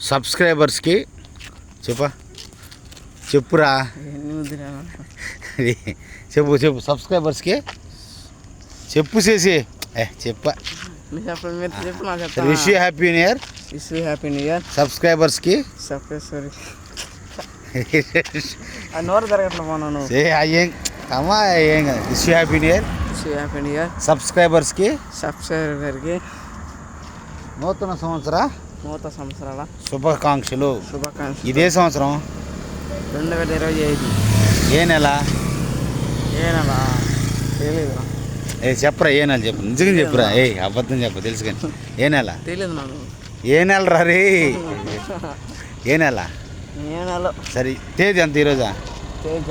సబ్స్క్రైబర్స్కి చెప్పా చెప్పురా ఎన్ని ముద్దురా అది చెప్పు చెప్పు సబ్స్క్రైబర్స్కి చెప్పు చేసి ఏ చెప్ప మీరు చెప్పండి మీరు చెప్పు నాకు చెప్తాను wish you happy new year wish happy new year సబ్స్క్రైబర్స్కి సర్ప్రైజ్ సారీ ఆ నోరు జరగట్లే పోనా నువ్వు ఏ అయ్యేం అమ్మా ఏం కాదు wish you happy new year wish happy new year సబ్స్క్రైబర్స్కి సబ్స్క్రైబర్ గారికి నూతన సంవత్సర నూతన సంవత్సరాల శుభాకాంక్షలు. శుభాకాంక్షలు. ఇదే సంవత్సరం? రెండు వేల ఇరవై ఐదు. ఏ నెల? ఏ నెల? తెలియదు ఏ చెప్పరా ఏ నెల చెప్పు. నిజంగా చెప్పురా? ఏ అబద్ధం చెప్పు తెలుసు కానీ. ఏ నెల? తెలియదు నాకు ఏ నెల రా రే? ఏ నెల? ఏ నెల? సరే తేదీ అంత ఈరోజా? తేజ.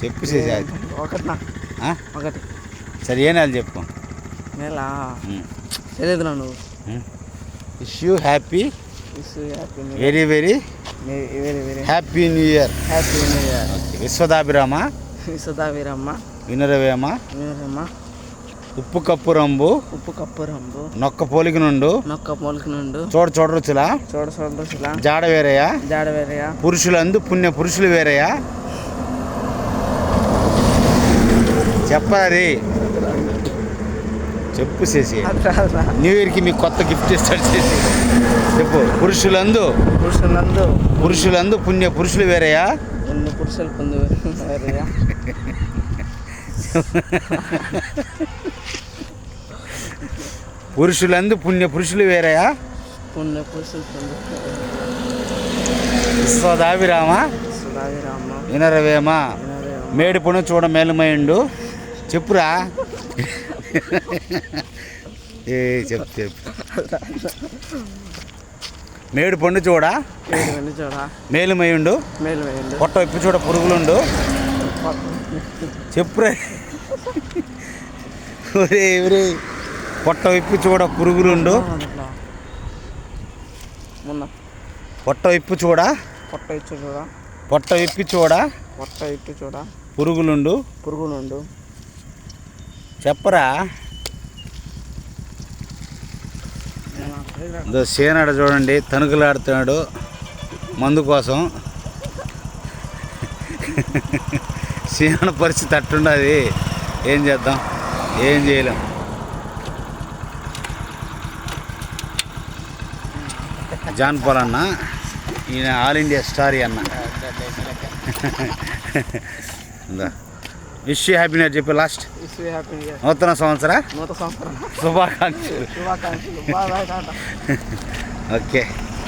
చెప్పు చేసి ఒకటినా ఒకటి. సరే ఏ నెల చెప్పు. నెల? తెలియదు నువ్వు? Wish you happy very very very very happy new year happy new year విశ్వదాభిరామ? వీరమ్మ వినురవేమ? వీరమ్మ ఉప్పు కప్పు రంబు. ఉప్పు కప్పు రంబు. నొక్క పోలిక నుండు. నొక్క మొలక నుండు. చూడ చూడరుచులా? చూడ చూడరుచులా? జాడ వేరయ్యా జాడ వేరయ్య పురుషులందు పుణ్య పురుషులు వేరయ్యా చెప్పారి చెప్పు చేసి న్యూ ఇయర్కి మీకు కొత్త గిఫ్ట్ ఇస్తాడు చేసి చెప్పు పురుషులందు? పురుషులందు. పురుషులందు పుణ్య పురుషులు వేరయ్యా? కొన్ని పురుషులు పొందు వేరయ్య. పురుషులందు పుణ్య పురుషులు వేరయ్యా? కొన్ని పురుషులు పొందు విశ్వదాభిరామ సుధా వీరమ్మ వినరవేమ వినరేమ. మేడి పొను చూడ మేలుమైండు చెప్పురా. ఏ చెప్పు చెప్పు. మేడు పండు చూడ? మేలుమయుండు? పొట్ట ఇప్పు చూడ పురుగులుండు? చెప్పురా. ఒరే ఒరే. పొట్ట ఇప్పు చూడ పురుగులుండు? పొట్ట ఇప్పు చూడ? పొట్ట ఇచ్చు చూడ? పొట్ట ఇప్పి చూడ? పొట్ట ఇట్టు చూడ? పురుగులుండు? పురుగు నుండు చెప్పరా? ఇదో సేనాడ చూడండి తణుకులాడుతున్నాడు మందు కోసం. సీనాడ పరిస్థితి అట్టుండది ఏం చేద్దాం? ఏం చేయలేం. జాన్ పాల్ అన్న ఈయన ఆల్ ఇండియా స్టారీ అన్న. విష్ హ్యాపీ న్యూ చెప్పి లాస్ట్ నూతన సంవత్సర శుభాకాంక్షలు ఓకే